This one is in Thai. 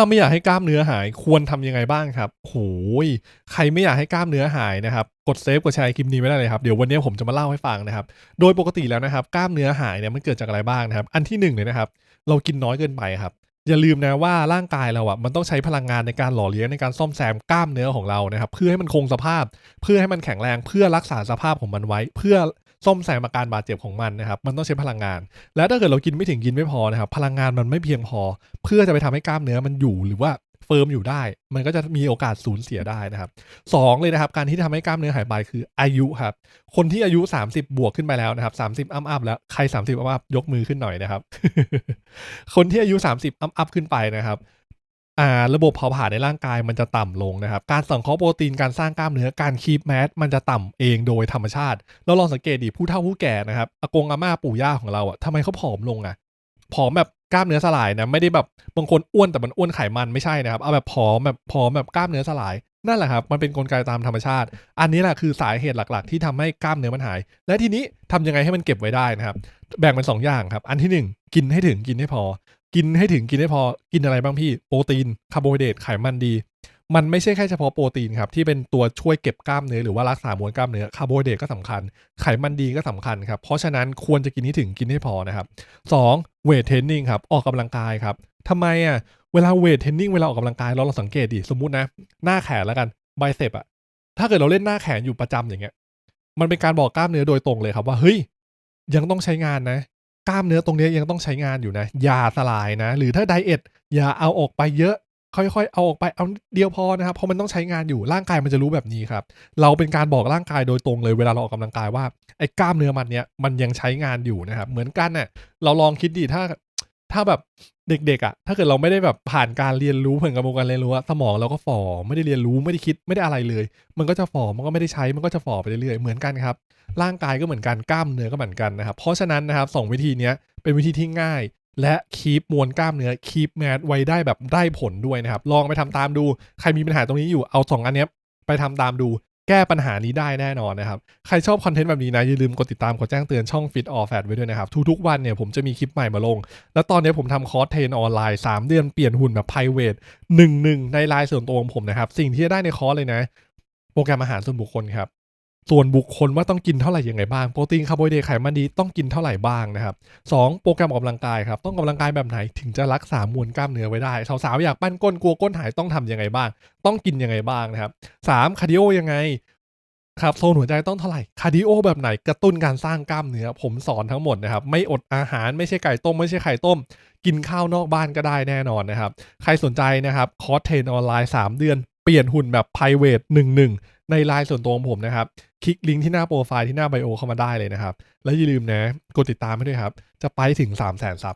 ถ้าไม่อยากให้กล้ามเนื้อหายควรทำยังไงบ้างครับโหยใครไม่อยากให้กล้ามเนื้อหายนะครับ กดเซฟกดแชร์คลิปนี้ไว้ได้เลยครับ เดี๋ยววันนี้ผมจะมาเล่าให้ฟังนะครับ โดยปกติแล้วนะครับ กล้ามเนื้อหายเนี่ยมันเกิดจากอะไรบ้างนะครับ อันที่หนึ่งเลยนะครับ เรากินน้อยเกินไปครับ อย่าลืมนะว่าร่างกายเราอะมันต้องใช้พลังงานในการหล่อเลี้ยงในการซ่อมแซมกล้ามเนื้อของเรานะครับ เพื่อให้มันคงสภาพ เพื่อให้มันแข็งแรง เพื่อรักษาสภาพของมันไว้ เพื่อ ซ่อมแซมอาการบาดเจ็บของมันนะครับมันต้องใช้พลังงาน แล้วถ้าเกิดเรากินไม่ถึงกินไม่พอนะครับพลังงานมันไม่เพียงพอ เพื่อจะไปทำให้กล้ามเนื้อมันอยู่หรือว่าเฟิร์มอยู่ได้ มันก็จะมีโอกาสสูญเสียได้นะครับสองเลยนะครับ การที่ทำให้กล้ามเนื้อหายไปคืออายุครับ คนที่อายุ 30 บวกขึ้นไปแล้วนะครับ30อัพอัพแล้ว ใคร 30 อัพอัพยกมือขึ้นหน่อยนะครับ คนที่อายุ 30 อัพอัพขึ้นไปนะครับ อ่าระบบเผาผลาญในร่างกายมันจะต่ำลงนะครับ การสังเคราะห์โปรตีนการสร้างกล้ามเนื้อการคีบแมสมันจะต่ำเองโดยธรรมชาติเราลองสังเกตดิผู้เฒ่าผู้แก่นะครับอากงอาม่าปู่ย่าของเราอะทำไมเขาผอมลงอะผอมแบบ กล้ามเนื้อสลายนะไม่ได้แบบบางคนอ้วนแต่มันอ้วนไขมันไม่ใช่นะครับ เอาแบบผอมแบบผอมแบบกล้ามเนื้อสลายนั่นแหละครับ มันเป็นกลไกตามธรรมชาติ อันนี้แหละคือสาเหตุหลักๆ ที่ทำให้กล้ามเนื้อมันหาย และทีนี้ทำยังไงให้มันเก็บไว้ได้นะครับ แบ่งเป็นสองอย่างครับ อันที่หนึ่งกินให้ถึงกินให้พอ กินให้ถึงกินให้พอ กินอะไรบ้างพี่ โปรตีน คาร์โบไฮเดรต ไขมันดี มันไม่ใช่แค่เฉพาะโปรตีนครับที่เป็นตัวช่วยเก็บกล้ามเนื้อหรือว่ารักษามวลกล้ามเนื้อคาร์โบไฮเดรตก็สำคัญ ไขมันดีก็สำคัญครับเพราะฉะนั้นควรจะกินให้ถึงกินให้พอนะครับสองเวทเทรนนิ่งครับออกกำลังกายครับทำไมอะเวลาเวทเทรนนิ่งเวลาออกกำลังกายเราลองสังเกตดิสมมตินะ หน้าแขนแล้วกันไบเซปอะถ้าเกิดเราเล่นหน้าแขนอยู่ประจำอย่างเงี้ย มันเป็นการบอกกล้ามเนื้อโดยตรงเลยครับว่าเฮ้ยยังต้องใช้งานนะ กล้ามเนื้อตรงนี้ยังต้องใช้งานอยู่นะอย่าสลายนะ หรือถ้าไดเอทอย่าเอาออกไปเยอะ ค่อยๆ เอาออกไปเอาเดียวพอนะครับเพราะมันต้องใช้งานอยู่ร่างกายมันจะรู้แบบนี้ครับ เราเป็นการบอกร่างกายโดยตรงเลยเวลาเราออกกำลังกายว่าไอ้กล้ามเนื้อมันเนี้ยมันยังใช้งานอยู่นะครับ เหมือนกันเนี่ยเราลองคิดดีถ้าถ้าแบบเด็กๆอะ่ะ ถ้าเกิดเราไม่ได้แบบผ่านการเรียนรู้ผ่านกระบวนการเรียนรู้อะสมองเราก็ฝ่อไม่ได้เรียนรู้ไม่ได้คิดไม่ได้อะไรเลย มันก็จะฝ่อมันก็ไม่ได้ใช้มันก็จะฝ่อไปเรื่อยๆเหมือนกันครับร่างกายก็เหมือนกันกล้ามเนื้อก็เหมือนกันนะครับ เพราะฉะนั้นนะครับสองวิธีเนี้ยเป็นวิธีที่ง่าย และคีปมวลกล้ามเนื้อคีปแมทไว้ได้แบบได้ผลด้วยนะครับ ลองไปทำตามดู ใครมีปัญหาตรงนี้อยู่เอาสองอันนี้ไปทำตามดู แก้ปัญหานี้ได้แน่นอนนะครับ ใครชอบคอนเทนต์แบบนี้นะ อย่าลืมกดติดตามกดแจ้งเตือนช่อง Fit or Fat ไว้ด้วยนะครับ ทุกๆวันเนี่ยผมจะมีคลิปใหม่มาลง แล้วตอนนี้ผมทำคอร์สเทรนออนไลน์ 3 เดือนเปลี่ยนหุ่นแบบไพรเวทหนึ่งหนึ่งในไลน์ส่วนตัวของผมนะครับสิ่งที่จะได้ในคอร์สเลยนะ โปรแกรมอาหารส่วนบุคคลครับ ส่วนบุคคลว่าต้องกินเท่าไหร่ยังไงบ้างโปรตีนคาร์โบไฮเดรตไขมันดีต้องกินเท่าไหร่บ้างนะครับสองโปรแกรมออกกำลังกายครับต้องออกกำลังกายแบบไหนถึงจะรักษามวลกล้ามเนื้อไว้ได้สาวๆอยากปั้นก้นกลัวก้นหายต้องทำยังไงบ้าง ต้องกินยังไงบ้างนะครับสามคาร์ดิโอยังไงครับโซนหัวใจต้องเท่าไหร่คาร์ดิโอแบบไหนกระตุ้นการสร้างกล้ามเนื้อผมสอนทั้งหมดนะครับ ไม่อดอาหารไม่ใช่ไก่ต้ม ไม่ใช่ไข่ต้ม กินข้าวนอกบ้านก็ได้แน่นอนนะครับ ใครสนใจนะครับคอร์สเทรนออนไลน์ 3 เดือน ปลี่ยนหุ่นแบบ p r i v a t หนึ่งหนึ่งในไลน์ส่วนตัวของผมนะครับ คลิกลิงก์ที่หน้าโปรไฟล์ที่หน้าไบโอเข้ามาได้เลยนะครับ แล้วอย่าลืมนะ กดติดตามให้ด้วยครับ จะไปถึง 3 0 0 0 0 0ซับ